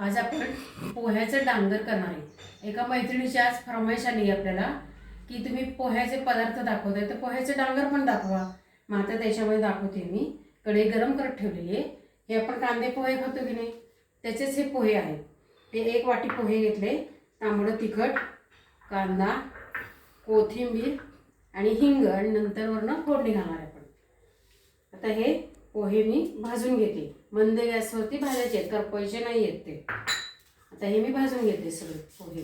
आज आपण पोह्याचं डांगर करणार आहे. एका मैत्रिणीची आज फरमाईश आली आपल्याला की तुम्ही पोह्याचे पदार्थ दाखवताय. तर पोह्याचं डांगर पण दाखवा. मग आता त्याच्यामध्ये दाखवते मी. कढई गरम करत ठेवलेली आहे. हे आपण कांदे पोहे खातो की नाही? त्याचेच हे पोहे आहेत ते एक वाटी पोहे घेतले. तांबडं तिखट कांदा कोथिंबीर आणि हिंग. आणि नंतरवरनं फोडणी घालणार आहे आपण. आता हे पोहे मी भाजून घेते. मंद गॅसवरती भाजायचे आहेत. करपायचे नाही आहेत ते. आता हे मी भाजून घेते सगळे पोहे.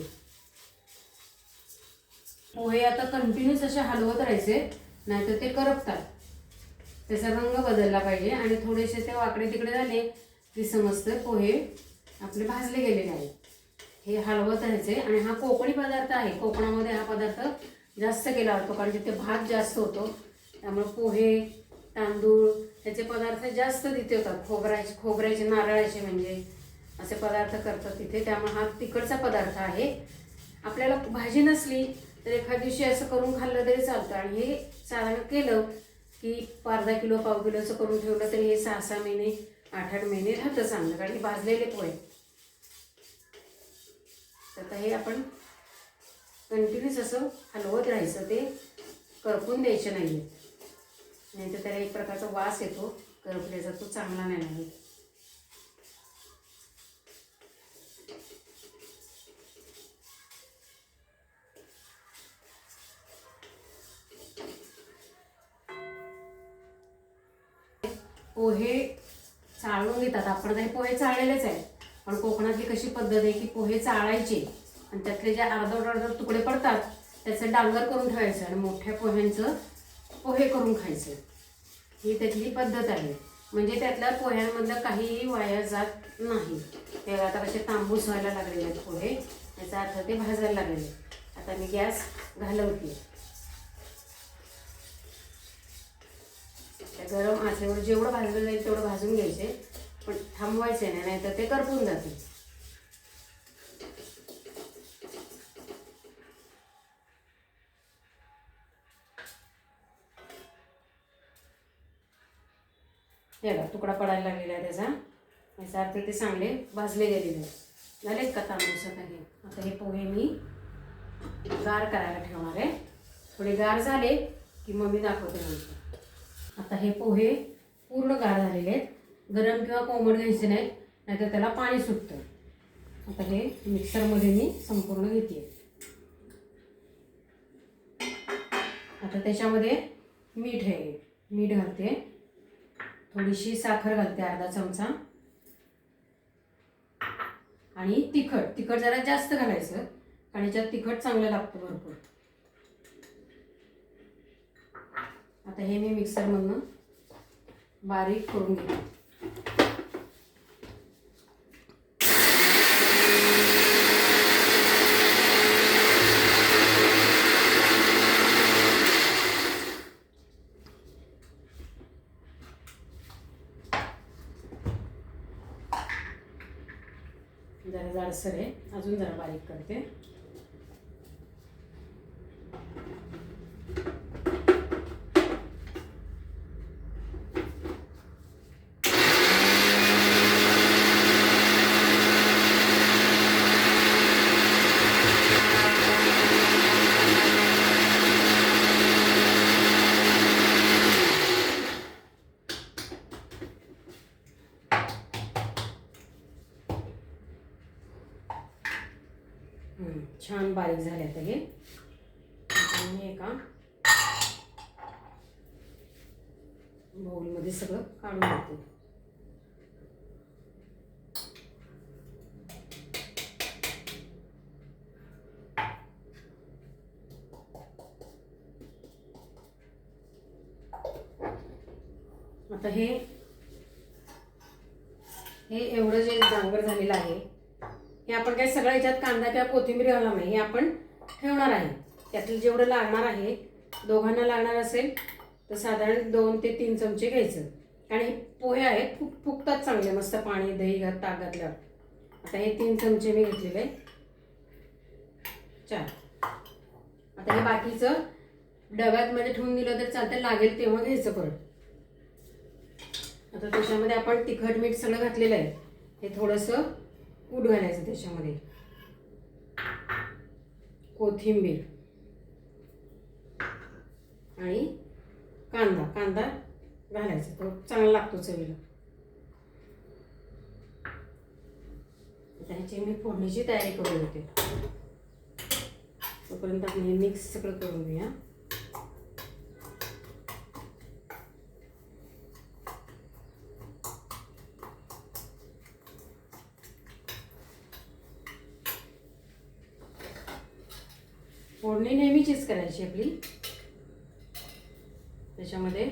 पोहे आता कंटिन्यूस असे हलवत राहायचे नाहीतर ते करपतात. त्याचा रंग बदलला पाहिजे आणि थोडेसे ते वाकडे तिकडे झाले की समजतं पोहे आपले भाजले गेलेले आहेत हे हलवत राहायचे आणि हा कोकणी पदार्थ आहे. कोकणामध्ये हा पदार्थ जास्त केला जातो कारण तिथे भात जास्त होतो. त्यामुळे पोहे तांदूळ ह्याचे पदार्थ जास्त तिथे होतात. खोबऱ्याचे खोबऱ्याचे नारळाचे म्हणजे असे पदार्थ करतात तिथे. त्यामुळे हा तिकडचा पदार्थ आहे. आपल्याला भाजी नसली तर एखाद दिवशी असं करून खाल्लं तरी चालतं. आणि हे साधारण केलं की अर्धा किलो पाव किलोचं करून ठेवलं तरी हे सहा सहा महिने आठ आठ महिने राहतं चांगलं. कारण हे भाजलेले पोहे. तर आता हे आपण कंटिन्यूस असं हलवत राहायचं. ते करपून द्यायचे नाही नाही तर त्याला एक प्रकारचा वास येतो करपल्याचा तो चांगला नाही लागत. पोहे चाळून घेतात. आपण आता हे पोहे चाळलेलेच आहे पण कोकणातली कशी पद्धत आहे की पोहे चाळायचे आणि त्यातले जे अर्धवट अर्धवट तुकडे पडतात त्याचं डांगर करून ठेवायचं आणि मोठ्या पोह्यांचं पोहे करून खायचे. ही त्यातली पद्धत आहे. म्हणजे त्यातल्या पोह्यांमधलं काहीही वाया जात नाही. ते आता कसे तांबूस व्हायला लागलेले आहेत पोहे याचा अर्थ ते भाजायला लागलेले आता मी गॅस घालवते. त्या गरम आचेवर जेवढं भाजलं जाईल तेवढं भाजून घ्यायचे. पण थांबवायचे नाही नाहीतर ते करपून जातील. हे बघा तुकडा पडायला लागलेला आहे त्याचा. याचा अर्थ ते चांगले भाजले गेलेले आहेत झालेत का तांदूळ हे आता हे पोहे मी गार करायला ठेवणार आहे. थोडे गार झाले की मग मी दाखवते नंतर. आता हे पोहे पूर्ण गार झालेले आहेत. गरम किंवा कोमट घ्यायचे नाहीत नाहीतर त्याला पाणी सुटतं आता हे मिक्सरमध्ये मी संपूर्ण घेते. आता त्याच्यामध्ये मीठ आहे. मीठ घालते. थोडीशी साखर घालते अर्धा चमचा. आणि तिखट तिखट जरा जास्त घालायचं आणि याच्यात तिखट चांगलं लागतं भरपूर. आता हे मी मिक्सरमधनं बारीक करून घेते जरा जाडसर आहे. अजून जरा बारीक करते. छान बारीक झाले आता हे मी एका बाऊलमध्ये सगळं काढून घेते आता हे हे एवढं जे डांगर झालेलं आहे हे आपण काय सगळ्या ह्याच्यात कांदा किंवा कोथिंबीर घालणार नाही हे आपण ठेवणार आहे. त्यातलं जेवढं लागणार आहे दोघांना लागणार असेल तर साधारण दोन ते तीन चमचे घ्यायचं. आणि हे पोहे आहेत फुक फुकतात चांगले मस्त पाणी दही घात ताक घातल्यावर. आता हे तीन चमचे मी घेतलेले चार. आता हे बाकीचं डब्यात मध्ये ठेवून दिलं तर चालतं लागेल तेव्हा घ्यायचं परत. आता त्याच्यामध्ये आपण तिखट मीठ सगळं घातलेलं आहे. हे थोडंसं कूट घालायचं त्याच्यामध्ये. कोथिंबीर. आणि कांदा कांदा घालायचा तो चांगला लागतो चवीला. त्याची मी फोडणीची तयारी करून घेते. तोपर्यंत आपण हे मिक्स सगळं करून घेऊया. फोडणी नेहमीचीच करायची आपली. त्याच्यामध्ये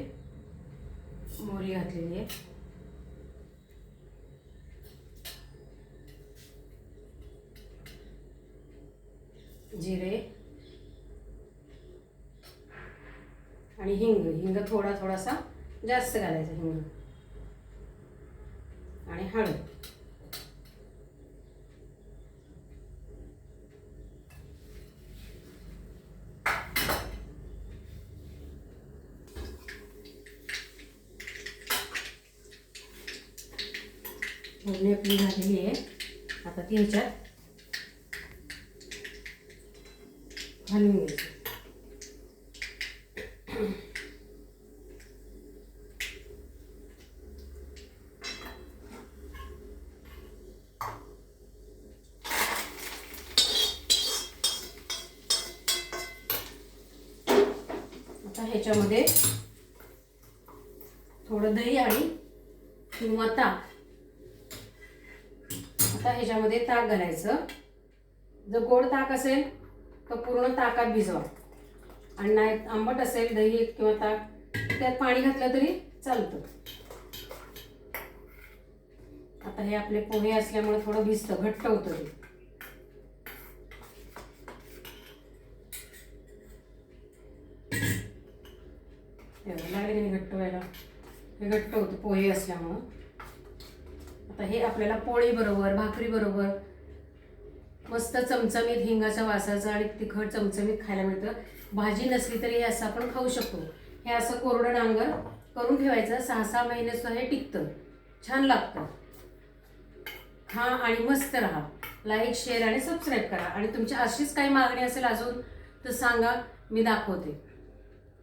मोहरी घातलेली आहे. जिरे. आणि हिंग हिंग थोडा थोडासा जास्त घालायचा हिंग. आणि हळद. फोडणी आपली झालेली आहे. आता ती ह्याच्यात घालून घ्यायची. आता ह्याच्यामध्ये थोडं दही आणि किंवा ताक. आता ह्याच्यामध्ये ताक घालायचं. जर गोड ताक असेल तर पूर्ण ताकात भिजवा. आणि नाही आंबट असेल दही किंवा ताक त्यात पाणी घातलं तरी चालतं. आता हे आपले पोहे असल्यामुळे थोडं भिजतं घट्ट होतं ते. लागले नाही घट्ट व्हायला. हे घट्ट होतं पोहे असल्यामुळं. आता हे आपल्याला पोळी बरोबर भाकरी बरोबर मस्त चमचमीत हिंगाचा वासाचा आणि तिखट चमचमीत खायला मिळतं. भाजी नसली तरी हे असं आपण खाऊ शकतो. हे असं कोरडं डांगर करून ठेवायचं सहा सहा महिने सुद्धा हे टिकतं. छान लागतं. खा आणि मस्त राहा. लाईक शेअर आणि सबस्क्राईब करा. आणि तुमची अशीच काही मागणी असेल अजून तर सांगा मी दाखवते.